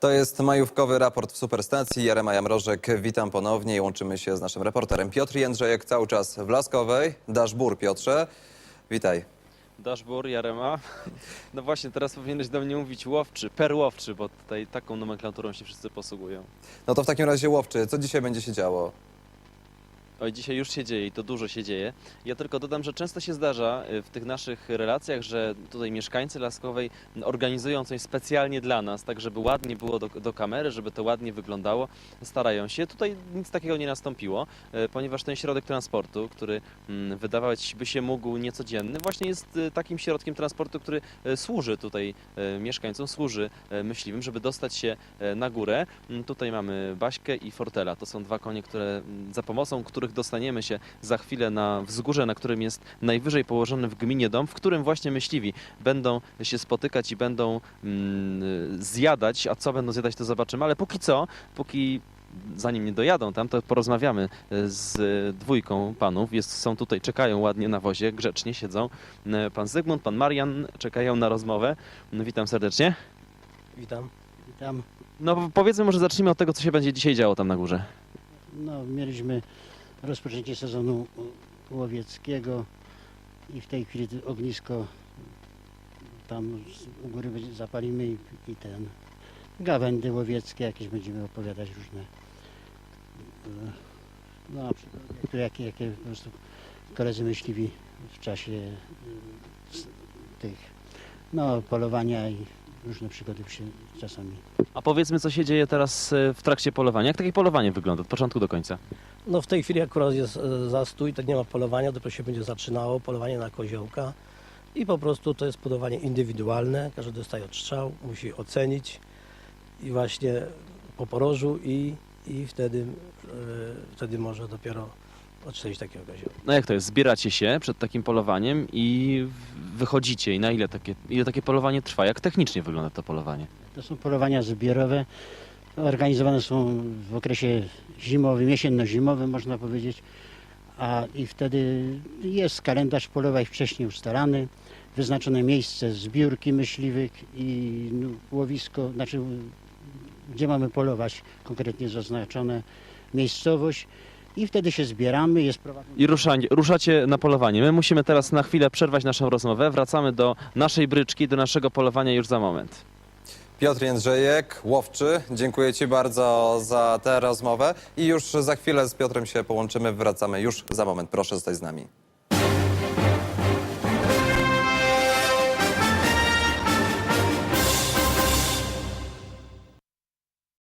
To jest majówkowy raport w Superstacji. Jarema Jamrożek, witam ponownie i łączymy się z naszym reporterem Piotr Jędrzejek, cały czas w Laskowej. Daszbur, Piotrze, witaj. Daszbur, Jarema. No właśnie, teraz powinieneś do mnie mówić łowczy, perłowczy, bo tutaj taką nomenklaturą się wszyscy posługują. No to w takim razie Łowczy, co dzisiaj będzie się działo? Oj, dzisiaj już się dzieje i to dużo się dzieje. Ja tylko dodam, że często się zdarza y, w tych naszych relacjach, że tutaj mieszkańcy Laskowej organizują coś specjalnie dla nas, tak żeby ładnie było do, do kamery, żeby to ładnie wyglądało. Starają się. Tutaj nic takiego nie nastąpiło, y, ponieważ ten środek transportu, który mm, wydawać by się mógł niecodzienny, właśnie jest y, takim środkiem transportu, który służy tutaj mieszkańcom, służy myśliwym, żeby dostać się na górę. Mm, Tutaj mamy Baśkę i Fortela. To są dwa konie, które mm, za pomocą których dostaniemy się za chwilę na wzgórze, na którym jest najwyżej położony w gminie dom, w którym właśnie myśliwi będą się spotykać i będą mm, zjadać. A co będą zjadać, to zobaczymy. Ale póki co, póki zanim nie dojadą tam, to porozmawiamy e, z dwójką panów. Jest, są tutaj, czekają ładnie na wozie, grzecznie siedzą. E, Pan Zygmunt, pan Marian czekają na rozmowę. Witam serdecznie. Witam. Witam. No powiedzmy może zacznijmy od tego, co się będzie dzisiaj działo tam na górze. No, mieliśmy rozpoczęcie sezonu łowieckiego i w tej chwili ognisko tam u góry zapalimy i, i ten gawędy łowieckie jakieś będziemy opowiadać różne. e, No, na przykład jakie, jakie po prostu koledzy myśliwi w czasie e, tych no, polowania i różne przygody się czasami A powiedzmy, co się dzieje teraz e, w trakcie polowania. Jak takie polowanie wygląda od początku do końca? No w tej chwili akurat jest e, zastój, tak nie ma polowania, dopiero się będzie zaczynało, polowanie na koziołka i po prostu to jest polowanie indywidualne, każdy dostaje odstrzał, musi ocenić i właśnie po porożu i, i wtedy, e, wtedy może dopiero odstrzelić takiego koziołka. No jak to jest? Zbieracie się przed takim polowaniem i wychodzicie. I na ile takie, ile takie polowanie trwa? Jak technicznie wygląda to polowanie? To są polowania zbiorowe. Organizowane są w okresie zimowym, jesienno-zimowym można powiedzieć. A i wtedy jest kalendarz polowań wcześniej ustalany, wyznaczone miejsce zbiórki myśliwych i no, łowisko, znaczy gdzie mamy polować, konkretnie zaznaczone miejscowość. I wtedy się zbieramy, jest prowadzone I ruszacie na polowanie. My musimy teraz na chwilę przerwać naszą rozmowę. Wracamy do naszej bryczki, do naszego polowania już za moment. Piotr Jędrzejek, Łowczy, dziękuję Ci bardzo za tę rozmowę i już za chwilę z Piotrem się połączymy, wracamy już za moment. Proszę zostać z nami.